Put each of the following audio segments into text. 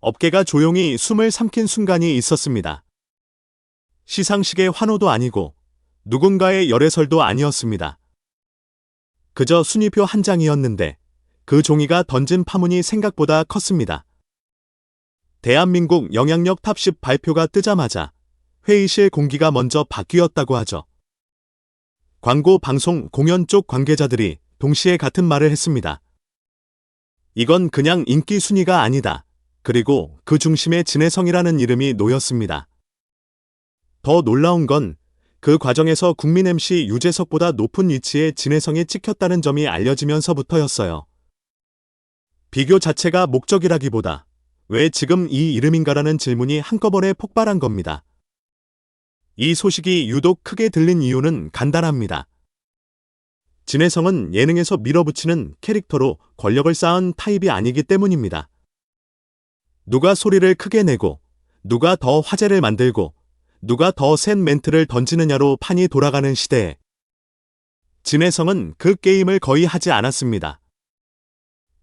업계가 조용히 숨을 삼킨 순간이 있었습니다. 시상식의 환호도 아니고 누군가의 열애설도 아니었습니다. 그저 순위표 한 장이었는데 그 종이가 던진 파문이 생각보다 컸습니다. 대한민국 영향력 탑10 발표가 뜨자마자 회의실 공기가 먼저 바뀌었다고 하죠. 광고, 방송, 공연 쪽 관계자들이 동시에 같은 말을 했습니다. 이건 그냥 인기 순위가 아니다. 그리고 그 중심에 진해성이라는 이름이 놓였습니다. 더 놀라운 건 그 과정에서 국민 MC 유재석보다 높은 위치에 진해성이 찍혔다는 점이 알려지면서부터였어요. 비교 자체가 목적이라기보다 왜 지금 이 이름인가라는 질문이 한꺼번에 폭발한 겁니다. 이 소식이 유독 크게 들린 이유는 간단합니다. 진해성은 예능에서 밀어붙이는 캐릭터로 권력을 쌓은 타입이 아니기 때문입니다. 누가 소리를 크게 내고, 누가 더 화제를 만들고, 누가 더 센 멘트를 던지느냐로 판이 돌아가는 시대에 진해성은 그 게임을 거의 하지 않았습니다.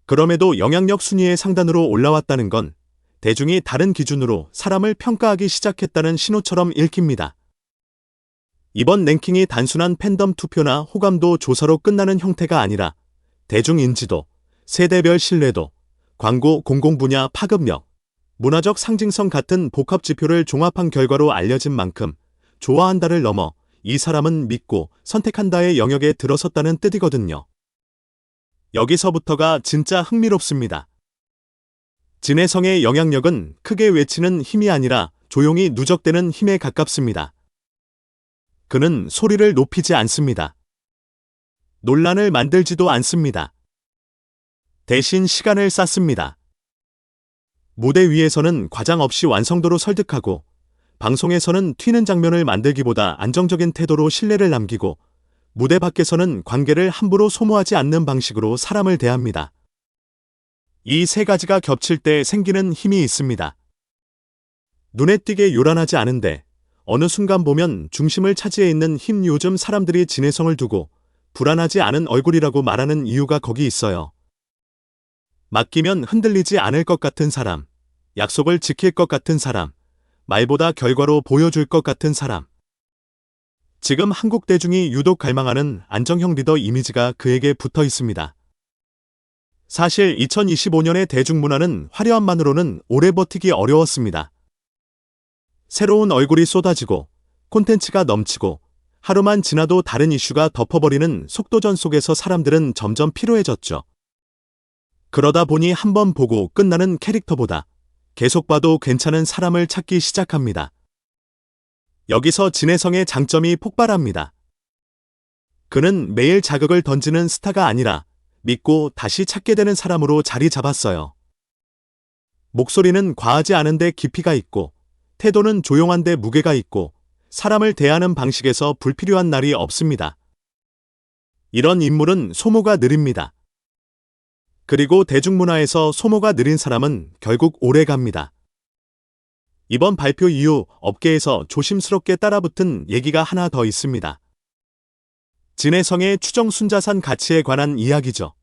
그럼에도 영향력 순위의 상단으로 올라왔다는 건 대중이 다른 기준으로 사람을 평가하기 시작했다는 신호처럼 읽힙니다. 이번 랭킹이 단순한 팬덤 투표나 호감도 조사로 끝나는 형태가 아니라 대중 인지도, 세대별 신뢰도, 광고 공공 분야 파급력, 문화적 상징성 같은 복합 지표를 종합한 결과로 알려진 만큼 좋아한다를 넘어 이 사람은 믿고 선택한다의 영역에 들어섰다는 뜻이거든요. 여기서부터가 진짜 흥미롭습니다. 진해성의 영향력은 크게 외치는 힘이 아니라 조용히 누적되는 힘에 가깝습니다. 그는 소리를 높이지 않습니다. 논란을 만들지도 않습니다. 대신 시간을 쌓습니다. 무대 위에서는 과장 없이 완성도로 설득하고 방송에서는 튀는 장면을 만들기보다 안정적인 태도로 신뢰를 남기고 무대 밖에서는 관계를 함부로 소모하지 않는 방식으로 사람을 대합니다. 이 세 가지가 겹칠 때 생기는 힘이 있습니다. 눈에 띄게 요란하지 않은데 어느 순간 보면 중심을 차지해 있는 힘 요즘 사람들이 진해성을 두고 불안하지 않은 얼굴이라고 말하는 이유가 거기 있어요. 맡기면 흔들리지 않을 것 같은 사람, 약속을 지킬 것 같은 사람, 말보다 결과로 보여줄 것 같은 사람. 지금 한국 대중이 유독 갈망하는 안정형 리더 이미지가 그에게 붙어 있습니다. 사실 2025년의 대중문화는 화려함만으로는 오래 버티기 어려웠습니다. 새로운 얼굴이 쏟아지고 콘텐츠가 넘치고 하루만 지나도 다른 이슈가 덮어버리는 속도전 속에서 사람들은 점점 피로해졌죠. 그러다 보니 한 번 보고 끝나는 캐릭터보다 계속 봐도 괜찮은 사람을 찾기 시작합니다. 여기서 진해성의 장점이 폭발합니다. 그는 매일 자극을 던지는 스타가 아니라 믿고 다시 찾게 되는 사람으로 자리 잡았어요. 목소리는 과하지 않은데 깊이가 있고, 태도는 조용한데 무게가 있고, 사람을 대하는 방식에서 불필요한 날이 없습니다. 이런 인물은 소모가 느립니다. 그리고 대중문화에서 소모가 느린 사람은 결국 오래 갑니다. 이번 발표 이후 업계에서 조심스럽게 따라붙은 얘기가 하나 더 있습니다. 진해성의 추정 순자산 가치에 관한 이야기죠.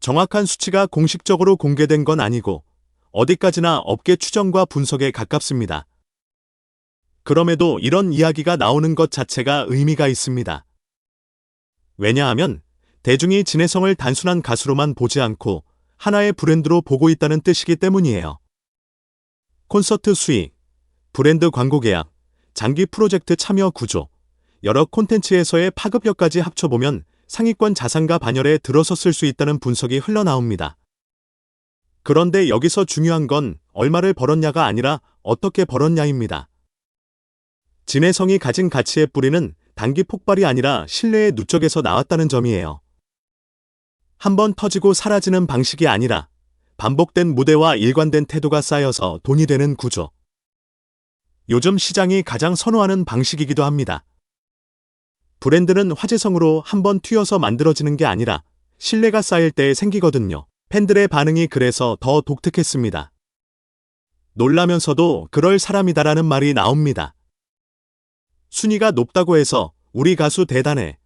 정확한 수치가 공식적으로 공개된 건 아니고 어디까지나 업계 추정과 분석에 가깝습니다. 그럼에도 이런 이야기가 나오는 것 자체가 의미가 있습니다. 왜냐하면 대중이 진해성을 단순한 가수로만 보지 않고 하나의 브랜드로 보고 있다는 뜻이기 때문이에요. 콘서트 수익, 브랜드 광고 계약, 장기 프로젝트 참여 구조, 여러 콘텐츠에서의 파급력까지 합쳐보면 상위권 자산가 반열에 들어섰을 수 있다는 분석이 흘러나옵니다. 그런데 여기서 중요한 건 얼마를 벌었냐가 아니라 어떻게 벌었냐입니다. 진해성이 가진 가치의 뿌리는 단기 폭발이 아니라 신뢰의 누적에서 나왔다는 점이에요. 한 번 터지고 사라지는 방식이 아니라 반복된 무대와 일관된 태도가 쌓여서 돈이 되는 구조. 요즘 시장이 가장 선호하는 방식이기도 합니다. 브랜드는 화제성으로 한 번 튀어서 만들어지는 게 아니라 신뢰가 쌓일 때 생기거든요. 팬들의 반응이 그래서 더 독특했습니다. 놀라면서도 그럴 사람이다라는 말이 나옵니다. 순위가 높다고 해서 우리 가수 대단해.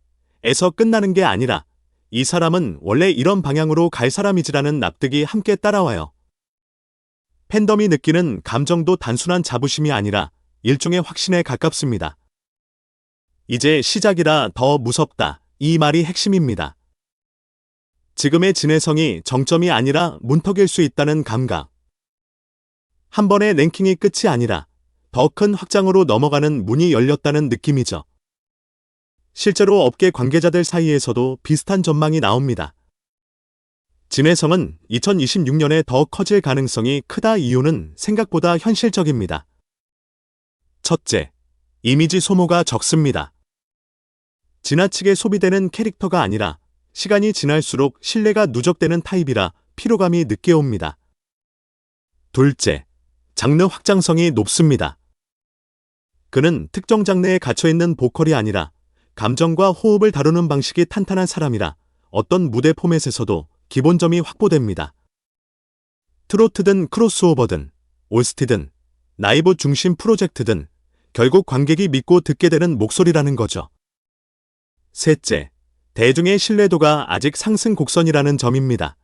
에서 끝나는 게 아니라 이 사람은 원래 이런 방향으로 갈 사람이지라는 납득이 함께 따라와요. 팬덤이 느끼는 감정도 단순한 자부심이 아니라 일종의 확신에 가깝습니다. 이제 시작이라 더 무섭다. 이 말이 핵심입니다. 지금의 진해성이 정점이 아니라 문턱일 수 있다는 감각. 한 번의 랭킹이 끝이 아니라 더 큰 확장으로 넘어가는 문이 열렸다는 느낌이죠. 실제로 업계 관계자들 사이에서도 비슷한 전망이 나옵니다. 진해성은 2026년에 더 커질 가능성이 크다 이유는 생각보다 현실적입니다. 첫째, 이미지 소모가 적습니다. 지나치게 소비되는 캐릭터가 아니라 시간이 지날수록 신뢰가 누적되는 타입이라 피로감이 늦게 옵니다. 둘째, 장르 확장성이 높습니다. 그는 특정 장르에 갇혀있는 보컬이 아니라 감정과 호흡을 다루는 방식이 탄탄한 사람이라 어떤 무대 포맷에서도 기본점이 확보됩니다. 트로트든 크로스오버든 올스티든 라이브 중심 프로젝트든 결국 관객이 믿고 듣게 되는 목소리라는 거죠. 셋째, 대중의 신뢰도가 아직 상승 곡선이라는 점입니다.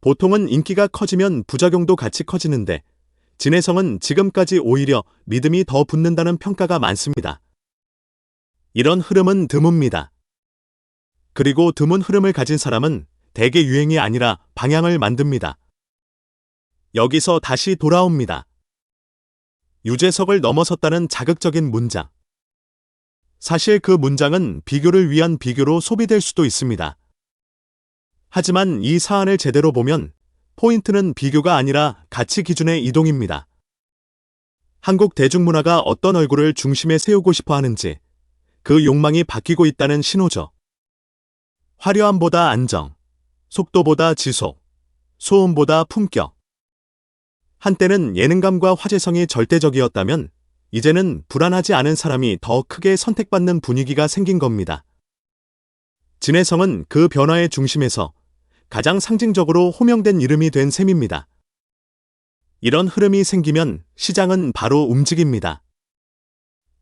보통은 인기가 커지면 부작용도 같이 커지는데 진해성은 지금까지 오히려 믿음이 더 붙는다는 평가가 많습니다. 이런 흐름은 드뭅니다. 그리고 드문 흐름을 가진 사람은 대개 유행이 아니라 방향을 만듭니다. 여기서 다시 돌아옵니다. 유재석을 넘어섰다는 자극적인 문장. 사실 그 문장은 비교를 위한 비교로 소비될 수도 있습니다. 하지만 이 사안을 제대로 보면 포인트는 비교가 아니라 가치 기준의 이동입니다. 한국 대중문화가 어떤 얼굴을 중심에 세우고 싶어 하는지 그 욕망이 바뀌고 있다는 신호죠. 화려함보다 안정, 속도보다 지속, 소음보다 품격. 한때는 예능감과 화제성이 절대적이었다면 이제는 불안하지 않은 사람이 더 크게 선택받는 분위기가 생긴 겁니다. 진해성은 그 변화의 중심에서 가장 상징적으로 호명된 이름이 된 셈입니다. 이런 흐름이 생기면 시장은 바로 움직입니다.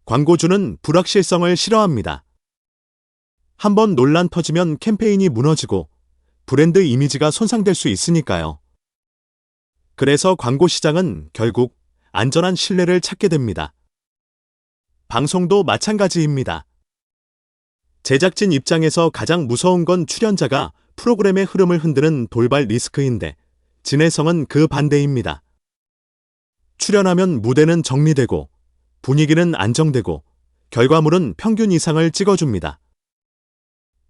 광고주는 불확실성을 싫어합니다. 한번 논란 터지면 캠페인이 무너지고 브랜드 이미지가 손상될 수 있으니까요. 그래서 광고 시장은 결국 안전한 신뢰를 찾게 됩니다. 방송도 마찬가지입니다. 제작진 입장에서 가장 무서운 건 출연자가 프로그램의 흐름을 흔드는 돌발 리스크인데 진해성은 그 반대입니다. 출연하면 무대는 정리되고 분위기는 안정되고 결과물은 평균 이상을 찍어줍니다.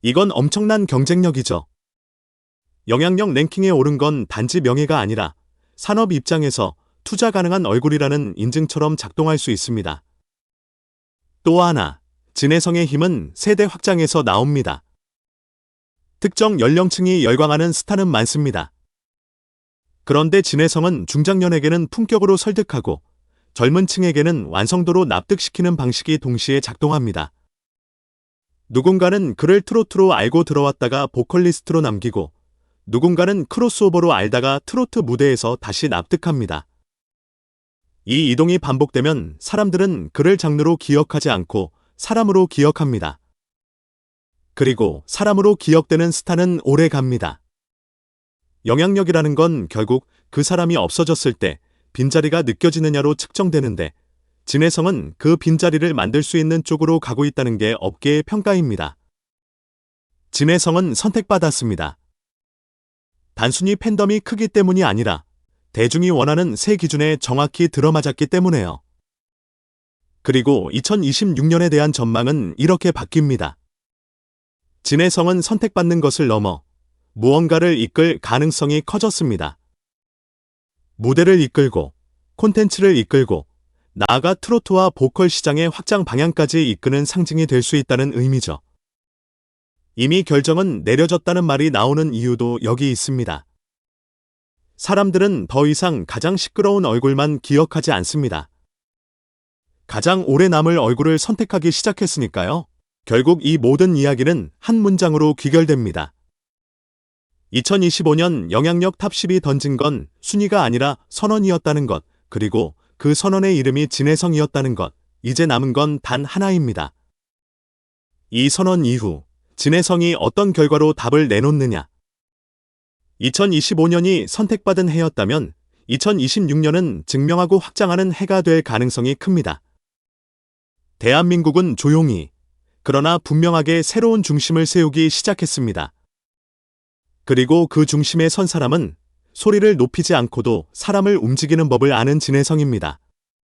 이건 엄청난 경쟁력이죠. 영향력 랭킹에 오른 건 단지 명예가 아니라 산업 입장에서 투자 가능한 얼굴이라는 인증처럼 작동할 수 있습니다. 또 하나, 진해성의 힘은 세대 확장에서 나옵니다. 특정 연령층이 열광하는 스타는 많습니다. 그런데 진해성은 중장년에게는 품격으로 설득하고 젊은 층에게는 완성도로 납득시키는 방식이 동시에 작동합니다. 누군가는 그를 트로트로 알고 들어왔다가 보컬리스트로 남기고 누군가는 크로스오버로 알다가 트로트 무대에서 다시 납득합니다. 이 이동이 반복되면 사람들은 그를 장르로 기억하지 않고 사람으로 기억합니다. 그리고 사람으로 기억되는 스타는 오래 갑니다. 영향력이라는 건 결국 그 사람이 없어졌을 때 빈자리가 느껴지느냐로 측정되는데 진해성은 그 빈자리를 만들 수 있는 쪽으로 가고 있다는 게 업계의 평가입니다. 진해성은 선택받았습니다. 단순히 팬덤이 크기 때문이 아니라 대중이 원하는 새 기준에 정확히 들어맞았기 때문에요. 그리고 2026년에 대한 전망은 이렇게 바뀝니다. 진해성은 선택받는 것을 넘어 무언가를 이끌 가능성이 커졌습니다. 무대를 이끌고 콘텐츠를 이끌고 나아가 트로트와 보컬 시장의 확장 방향까지 이끄는 상징이 될 수 있다는 의미죠. 이미 결정은 내려졌다는 말이 나오는 이유도 여기 있습니다. 사람들은 더 이상 가장 시끄러운 얼굴만 기억하지 않습니다. 가장 오래 남을 얼굴을 선택하기 시작했으니까요. 결국 이 모든 이야기는 한 문장으로 귀결됩니다. 2025년 영향력 탑10이 던진 건 순위가 아니라 선언이었다는 것, 그리고 그 선언의 이름이 진해성이었다는 것, 이제 남은 건 단 하나입니다. 이 선언 이후 진해성이 어떤 결과로 답을 내놓느냐. 2025년이 선택받은 해였다면 2026년은 증명하고 확장하는 해가 될 가능성이 큽니다. 대한민국은 조용히, 그러나 분명하게 새로운 중심을 세우기 시작했습니다. 그리고 그 중심에 선 사람은 소리를 높이지 않고도 사람을 움직이는 법을 아는 진혜성입니다.